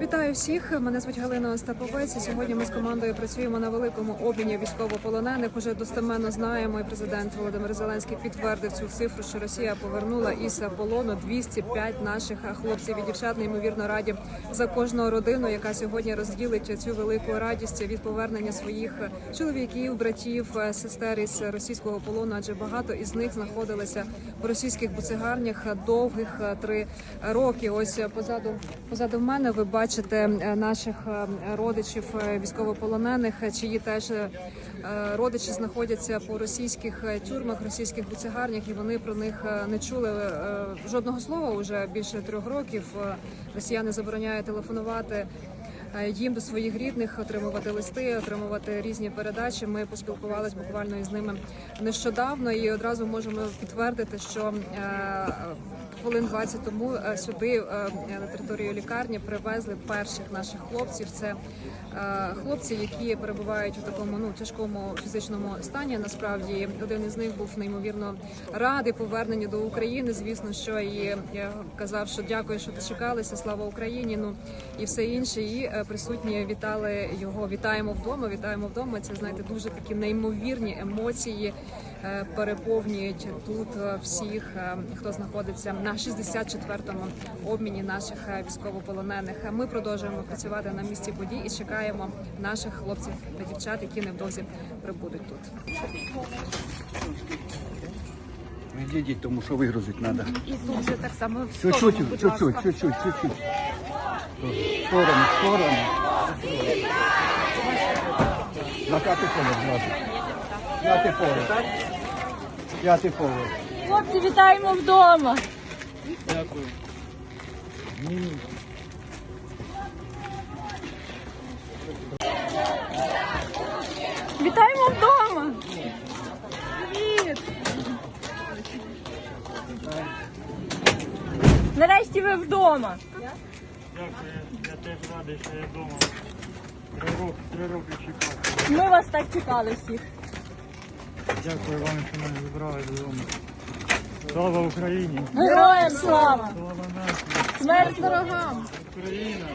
Вітаю всіх. Мене звуть Галина Остаповець. Сьогодні ми з командою працюємо на великому обміні військовополонених. Уже достеменно знаємо, і президент Володимир Зеленський підтвердив цю цифру, що Росія повернула із полону 205 наших хлопців і дівчат. Неймовірно раді за кожну родину, яка сьогодні розділить цю велику радість від повернення своїх чоловіків, братів, сестер із російського полону. Адже багато із них знаходилися в російських буцегарнях довгих три роки. Ось позаду позаду мене ви бачите е, наших е, родичів е, військовополонених, чиї теж родичі знаходяться по російських тюрмах, російських буцегарнях, і вони про них не чули жодного слова уже більше трьох років. Росіяни забороняють телефонувати. Їм до своїх рідних отримувати листи, отримувати різні передачі. Ми поспілкувалися буквально із ними нещодавно, і одразу можемо підтвердити, що хвилин 20 тому е, сюди е, на територію лікарні привезли перших наших хлопців. Це е, хлопці, які перебувають у такому ну тяжкому фізичному стані. Насправді один із них був неймовірно радий поверненню до України. Звісно, що і казав, що дякую, що дочекалися. Слава Україні! Ну і все інше. І присутні вітали його. Вітаємо вдома. Вітаємо вдома. Це знаєте дуже такі неймовірні емоції. Е, Переповнюють тут е, всіх, е, хто знаходиться на 64-му обміні наших військовополонених. Ми продовжуємо працювати на місці подій і чекаємо наших хлопців та дівчат, які невдовзі прибудуть тут. Відійдіть, тому що вигрузити треба. І тут же так само в Чуть-чуть, сторону, будь чуть-чуть, ласка. чуть-чуть, чуть-чуть. В Сторону, в сторону. На п'ятий поверх зразу. П'ятий поверх. П'ятий поверх. Хлопці, вітаємо вдома. Дякую. Вітаємо вдома. Привіт. Нарешті ви вдома. Дякую, я теж радий, що я вдома. Три роки, три роки чекав. Ми вас так чекали всіх. Дякую вам, що мене забрали додому. Слава Україні! Героям слава! Слава нації! Смерть ворогам! Україна!